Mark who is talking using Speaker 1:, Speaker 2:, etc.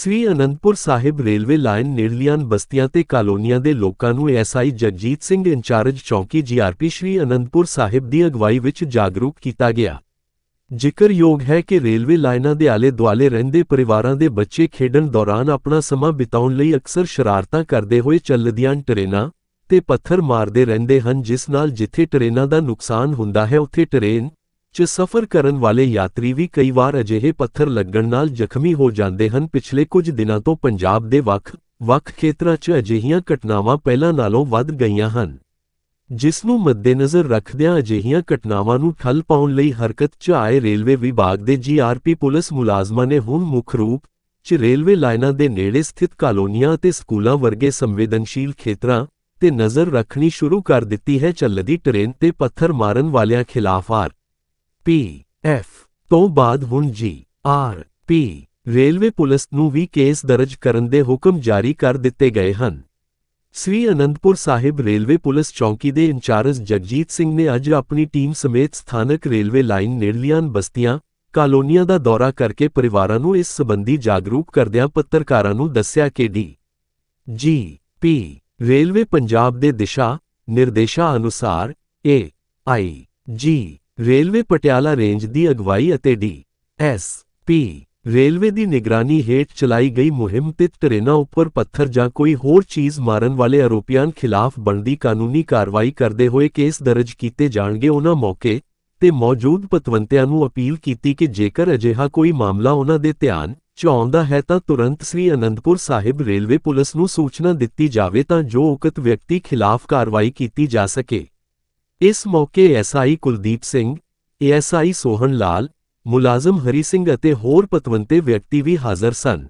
Speaker 1: ਸ੍ਰੀ Anandpur Sahib railway line ਨੇੜਲੀਆਂ ਬਸਤੀਆਂ ਤੇ ਕਾਲੋਨੀਆਂ ਦੇ ਲੋਕਾਂ ਨੂੰ ਐਸਆਈ ਜਗਜੀਤ ਸਿੰਘ ਇੰਚਾਰਜ ਚੌਕੀ ਜੀਆਰਪੀ ਸ੍ਰੀ ਅਨੰਦਪੁਰ ਸਾਹਿਬ ਦੀ ਅਗਵਾਈ ਵਿੱਚ ਜਾਗਰੂਕ ਕੀਤਾ ਗਿਆ। ਜ਼ਿਕਰਯੋਗ ਹੈ ਕਿ ਰੇਲਵੇ ਲਾਈਨਾਂ ਦੇ ਆਲੇ ਦੁਆਲੇ ਰਹਿੰਦੇ ਪਰਿਵਾਰਾਂ ਦੇ ਬੱਚੇ ਖੇਡਣ ਦੌਰਾਨ ਆਪਣਾ ਸਮਾਂ ਬਿਤਾਉਣ ਲਈ ਅਕਸਰ ਸ਼ਰਾਰਤਾਂ ਕਰਦੇ ਹੋਏ ਚੱਲਦੀਆਂ ਟਰੇਨਾਂ ਤੇ ਪੱਥਰ ਮਾਰਦੇ ਰਹਿੰਦੇ ਹਨ, ਜਿਸ ਨਾਲ ਜਿੱਥੇ ਟਰੇਨਾਂ ਦਾ ਨੁਕਸਾਨ ਹੁੰਦਾ ਹੈ, ਉੱਥੇ ਟਰੇਨ 'ਚ ਸਫ਼ਰ ਕਰਨ ਵਾਲੇ ਯਾਤਰੀ ਵੀ ਕਈ ਵਾਰ ਅਜਿਹੇ ਪੱਥਰ ਲੱਗਣ ਨਾਲ ਜ਼ਖਮੀ ਹੋ ਜਾਂਦੇ ਹਨ। ਪਿਛਲੇ ਕੁਝ ਦਿਨਾਂ ਤੋਂ ਪੰਜਾਬ ਦੇ ਵੱਖ-ਵੱਖ ਖੇਤਰਾਂ 'ਚ ਅਜਿਹੀਆਂ ਘਟਨਾਵਾਂ ਪਹਿਲਾਂ ਨਾਲੋਂ ਵੱਧ ਗਈਆਂ ਹਨ, ਜਿਸ ਨੂੰ ਮੱਦੇਨਜ਼ਰ ਰੱਖਦਿਆਂ ਅਜਿਹੀਆਂ ਘਟਨਾਵਾਂ ਨੂੰ ਠੱਲ ਪਾਉਣ ਲਈ ਹਰਕਤ 'ਚ ਆਏ ਰੇਲਵੇ ਵਿਭਾਗ ਦੇ ਜੀਆਰਪੀ ਪੁਲਿਸ ਮੁਲਾਜ਼ਮਾਂ ਨੇ ਹੁਣ ਮੁੱਖ ਰੂਪ 'ਚ ਰੇਲਵੇ ਲਾਈਨਾਂ ਦੇ ਨੇੜੇ ਸਥਿਤ ਕਾਲੋਨੀਆਂ ਅਤੇ ਸਕੂਲਾਂ ਵਰਗੇ ਸੰਵੇਦਨਸ਼ੀਲ ਖੇਤਰਾਂ ਤੇ ਨਜ਼ਰ ਰੱਖਣੀ ਸ਼ੁਰੂ ਕਰ ਦਿੱਤੀ ਹੈ। ਚੱਲਦੀ ਟ੍ਰੇਨ ਤੇ ਪੱਥਰ ਮਾਰਨ ਵਾਲਿਆਂ ਖਿਲਾਫ ਆਰ ਪੀ ਐਫ ਤੋਂ ਬਾਅਦ ਹੁਣ ਜੀ ਆਰ ਪੀ ਰੇਲਵੇ ਪੁਲਿਸ ਨੂੰ ਵੀ ਕੇਸ ਦਰਜ ਕਰਨ ਦੇ ਹੁਕਮ ਜਾਰੀ ਕਰ ਦਿੱਤੇ ਗਏ ਹਨ। ਸ੍ਰੀ ਅਨੰਦਪੁਰ ਸਾਹਿਬ ਰੇਲਵੇ ਪੁਲਿਸ ਚੌਂਕੀ ਦੇ ਇੰਚਾਰਜ ਜਗਜੀਤ ਸਿੰਘ ਨੇ ਅੱਜ ਆਪਣੀ ਟੀਮ ਸਮੇਤ ਸਥਾਨਕ ਰੇਲਵੇ ਲਾਈਨ ਨੇੜਲੀਆਂ ਬਸਤੀਆਂ, ਕਾਲੋਨੀਆਂ ਦਾ ਦੌਰਾ ਕਰਕੇ ਪਰਿਵਾਰਾਂ ਨੂੰ ਇਸ ਸਬੰਧੀ ਜਾਗਰੂਕ ਕਰਦਿਆਂ ਪੱਤਰਕਾਰਾਂ ਨੂੰ ਦੱਸਿਆ ਕਿ ਡੀ ਜੀ ਪੀ ਰੇਲਵੇ ਪੰਜਾਬ ਦੇ ਦਿਸ਼ਾ ਨਿਰਦੇਸ਼ਾਂ ਅਨੁਸਾਰ ਏ ਆਈ ਜੀ ਰੇਲਵੇ ਪਟਿਆਲਾ ਰੇਂਜ ਦੀ ਅਗਵਾਈ ਅਤੇ ਡੀ ਐਸ ਪੀ ਰੇਲਵੇ ਦੀ ਨਿਗਰਾਨੀ ਹੇਠ ਚਲਾਈ ਗਈ ਮੁਹਿੰਮ ਤੇ ਟਰੇਨਾਂ ਉੱਪਰ ਪੱਥਰ ਜਾਂ ਕੋਈ ਹੋਰ ਚੀਜ਼ ਮਾਰਨ ਵਾਲੇ ਆਰੋਪੀਆਂ ਖਿਲਾਫ ਬਣਦੀ ਕਾਨੂੰਨੀ ਕਾਰਵਾਈ ਕਰਦੇ ਹੋਏ ਕੇਸ ਦਰਜ ਕੀਤੇ ਜਾਣਗੇ। ਉਹਨਾਂ ਮੌਕੇ ਤੇ ਮੌਜੂਦ ਪਤਵੰਤਿਆਂ ਨੂੰ ਅਪੀਲ ਕੀਤੀ ਕਿ ਜੇਕਰ ਅਜਿਹਾ ਕੋਈ ਮਾਮਲਾ ਉਹਨਾਂ ਦੇ ਧਿਆਨ 'ਚ ਆਉਂਦਾ ਹੈ ਤਾਂ ਤੁਰੰਤ ਸ੍ਰੀ ਅਨੰਦਪੁਰ ਸਾਹਿਬ ਰੇਲਵੇ ਪੁਲਿਸ ਨੂੰ ਸੂਚਨਾ ਦਿੱਤੀ ਜਾਵੇ ਤਾਂ ਜੋ ਉਕਤ ਵਿਅਕਤੀ ਖਿਲਾਫ ਕਾਰਵਾਈ ਕੀਤੀ ਜਾ ਸਕੇ। ਇਸ ਮੌਕੇ ਐਸਆਈ ਕੁਲਦੀਪ ਸਿੰਘ ਏਐਸਆਈ ਸੋਹਣ ਲਾਲ, ਮੁਲਾਜ਼ਮ ਹਰੀ ਸਿੰਘ ਅਤੇ ਹੋਰ ਪਤਵੰਤੇ ਵਿਅਕਤੀ ਵੀ ਹਾਜ਼ਰ ਸਨ।